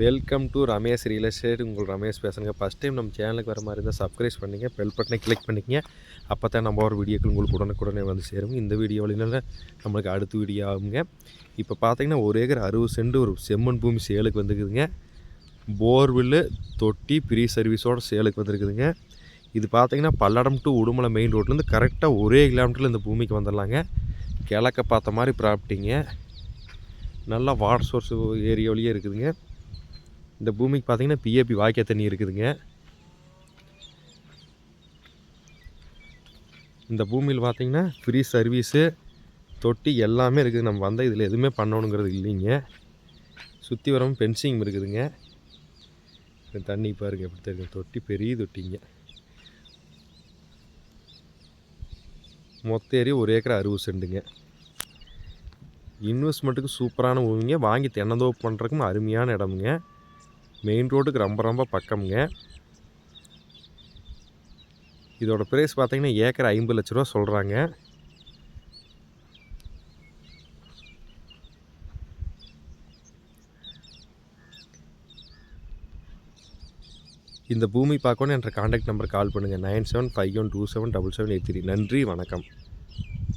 Welcome to Ramesh real estate உங்கள் ரமேஷ் பேசுங்க first time நம்ம சேனலுக்கு வர மாதிரி இருந்தால் சப்ஸ்கிரைப் பண்ணிங்க பெல் பட்டனை கிளிக் பண்ணிக்கங்க. அப்போ தான் நம்ம ஒரு வீடியோக்கள் உங்களுக்கு உடனுக்குடனே வந்து சேரும். இந்த வீடியோவினால நம்மளுக்கு அடுத்த வீடியோ ஆகுங்க. இப்போ பார்த்தீங்கன்னா ஒரு ஏக்கர் அறுபது சென்ட் ஒரு செம்மண் பூமி சேலுக்கு வந்துருக்குதுங்க. போர்வெல்லு தொட்டி ப்ரீ சர்வீஸோட சேலுக்கு வந்திருக்குதுங்க. இது பார்த்தீங்கன்னா பல்லடம் டு உடுமலை மெயின் ரோட்லேருந்து கரெக்டாக ஒரே கிலோமீட்டரில் இந்த பூமிக்கு வந்துடலாங்க. கிழக்க பார்த்த மாதிரி ப்ராப்பர்ட்டிங்க நல்லா வாட்டர் சோர்ஸ் ஏரியாவிலேயே இருக்குதுங்க. இந்த பூமிக்கு பார்த்தீங்கன்னா பிஏபி வாய்க்கா தண்ணி இருக்குதுங்க. இந்த பூமியில் பார்த்தீங்கன்னா ஃப்ரீ சர்வீஸு தொட்டி எல்லாமே இருக்குது. நம்ம வந்தால் இதில் எதுவுமே பண்ணணுங்கிறது இல்லைங்க. சுற்றி வரவும் பென்சிங் இருக்குதுங்க. தண்ணி பாருங்க எப்படி தெரியும் தொட்டி பெரிய தொட்டிங்க. மொத்த ஏரியா ஒரு ஏக்கர் அறுபது சென்ட்டுங்க இன்வெஸ்ட்மெண்ட்டுக்கு சூப்பரான பூமிங்க. வாங்கி தென்னந்தோப்பு பண்ணுறக்கும் அருமையான இடமுங்க. மெயின் ரோட்டுக்கு ரொம்ப ரொம்ப பக்கம்ங்க. இதோட ப்ரைஸ் பார்த்தீங்கன்னா ஏக்கர் ஐம்பது லட்ச ரூபா சொல்கிறாங்க இந்த பூமி பார்க்கணும் என்ற காண்டாக்ட் நம்பர் கால் பண்ணுங்கள் nine seven five one two seven double seven eight three. நன்றி வணக்கம்.